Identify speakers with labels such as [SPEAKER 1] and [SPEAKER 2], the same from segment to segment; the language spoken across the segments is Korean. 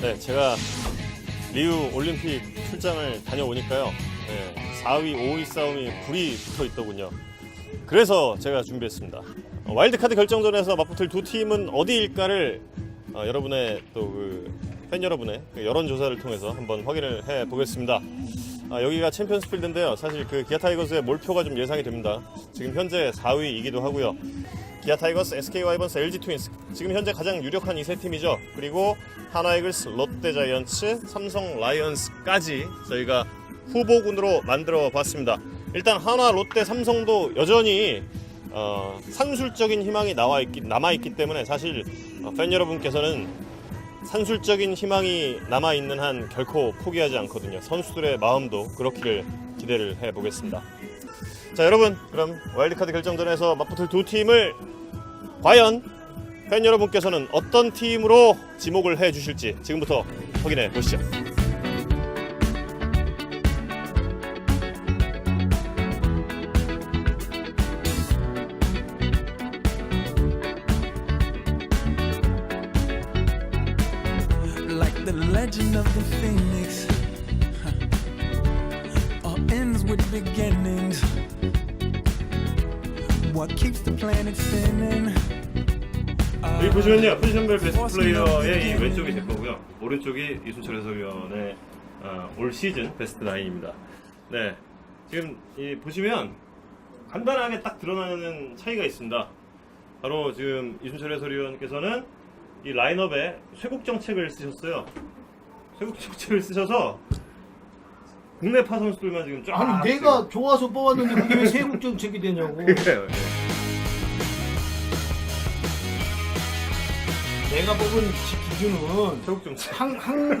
[SPEAKER 1] 네, 제가 리우 올림픽 출장을 다녀오니까요. 네, 4위, 5위 싸움이 불이 붙어 있더군요. 그래서 제가 준비했습니다. 어, 와일드카드 결정전에서 맞붙을 두 팀은 어디일까를 어, 여러분의 또그팬 여러분의 그 여론조사를 통해서 한번 확인을 해 보겠습니다. 아, 여기가 챔피언스 필드인데요. 사실 그 기아 타이거즈의 몰표가 좀 예상이 됩니다. 지금 현재 4위이기도 하고요. 기아 타이거스, SK 와이번스, LG 트윈스 지금 현재 가장 유력한 이 세 팀이죠. 그리고 하나 이글스, 롯데 자이언츠, 삼성 라이언스까지 저희가 후보군으로 만들어 봤습니다. 일단 하나, 롯데, 삼성도 여전히 어, 산술적인 희망이 나와 있기 남아 있기 때문에 사실 어, 팬 여러분께서는 산술적인 희망이 남아 있는 한 결코 포기하지 않거든요. 선수들의 마음도 그렇기를 기대를 해 보겠습니다. 자 여러분 그럼 와일드카드 결정전에서 맞붙을 두 팀을 과연 팬 여러분께서는 어떤 팀으로 지목을 해 주실지 지금부터 확인해 보시죠. 여기 보시면요 포지션별 베스트 플레이어의 이 왼쪽이 제 거고요. 오른쪽이 이순철 해설위원의 어, 올 시즌 베스트 나인입니다. 네. 지금 이 보시면 간단하게 딱 드러나는 차이가 있습니다. 바로 지금 이순철 해설위원께서는 이 라인업에 쇄국 정책을 쓰셨어요. 쇄국 정책을 쓰셔서 국내 파 선수들만 지금 쫙
[SPEAKER 2] 아니 내가 좋아서 뽑았는데 그게 왜 세국 정책이 되냐고.
[SPEAKER 1] 그래요
[SPEAKER 2] 내가 뽑은 기- 기준은
[SPEAKER 1] 쇄국 정책
[SPEAKER 2] 한, 한,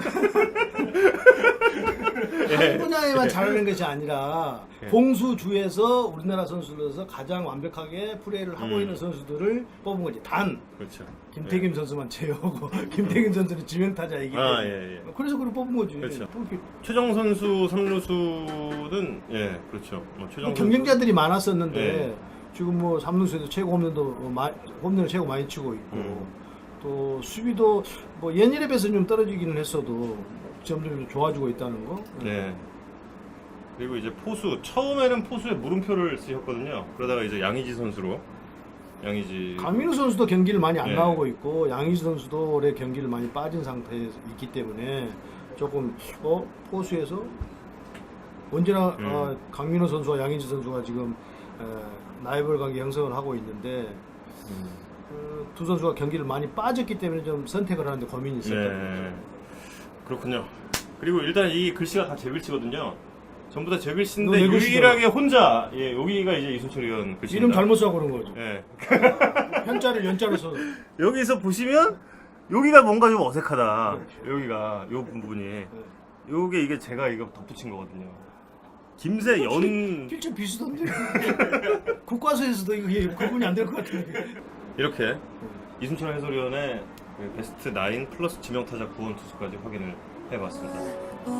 [SPEAKER 1] 예.
[SPEAKER 2] 한 분야에만 잘하는 것이 아니라
[SPEAKER 1] 예.
[SPEAKER 2] 공수주에서 우리나라 선수들에서 가장 완벽하게 플레이를 하고
[SPEAKER 1] 음.
[SPEAKER 2] 있는 선수들을 뽑은 거지. 단
[SPEAKER 1] 그렇죠
[SPEAKER 2] 김태균 선수만 제외하고 김태균 선수는 지명 타자이기 때문에
[SPEAKER 1] 아, 예, 예.
[SPEAKER 2] 그래서 그걸 뽑은 거지.
[SPEAKER 1] 그렇죠.
[SPEAKER 2] 이렇게
[SPEAKER 1] 최정 선수 3루수는 예 그렇죠 뭐 최정
[SPEAKER 2] 뭐 경쟁자들이 많았었는데
[SPEAKER 1] 네.
[SPEAKER 2] 지금 뭐 삼루수에도 최고 홈런도 뭐 마- 홈런을 최고 많이 치고 있고
[SPEAKER 1] 음.
[SPEAKER 2] 또 수비도 뭐 옛날에 비해서 좀 떨어지기는 했어도 점점 좀 좋아지고 있다는 거.
[SPEAKER 1] 네. 그리고 이제 포수 처음에는 포수에 물음표를 쓰셨거든요. 그러다가 이제 양의지 선수로 양의지
[SPEAKER 2] 강민우 선수도 경기를 많이 안
[SPEAKER 1] 네.
[SPEAKER 2] 나오고 있고 양희지 선수도 올해 경기를 많이 빠진 상태에 있기 때문에 조금 어 포수에서 언제나
[SPEAKER 1] 음.
[SPEAKER 2] 어, 강민우 선수와 양희지 선수가 지금 에, 라이벌 관계 형성을 하고 있는데
[SPEAKER 1] 음,
[SPEAKER 2] 어, 두 선수가 경기를 많이 빠졌기 때문에 좀 선택을 하는데 고민이 있었던 거죠.
[SPEAKER 1] 네. 그렇군요. 그리고 일단 이 글씨가 다 제 글씨거든요. 전부
[SPEAKER 2] 다제너
[SPEAKER 1] 글씨인데
[SPEAKER 2] 내 글씨잖아.
[SPEAKER 1] 유일하게 혼자 예 여기가 이제 이순철 의원 글씨입니다.
[SPEAKER 2] 이름 잘못 써고 그런 거죠.
[SPEAKER 1] 예.
[SPEAKER 2] 현자를 연자로 써.
[SPEAKER 1] 여기서 보시면 여기가 뭔가 좀 어색하다. 여기가 요 부분이 요게 이게 제가 이거 덧붙인 거거든요. 김세 연
[SPEAKER 2] 필체 비슷한데. 국과수에서도 이거 구분이 안 될 것 같은데.
[SPEAKER 1] 이렇게 이순철 해설위원의 그 베스트 9 플러스 지명타자 구원 투수까지 확인을 해봤습니다.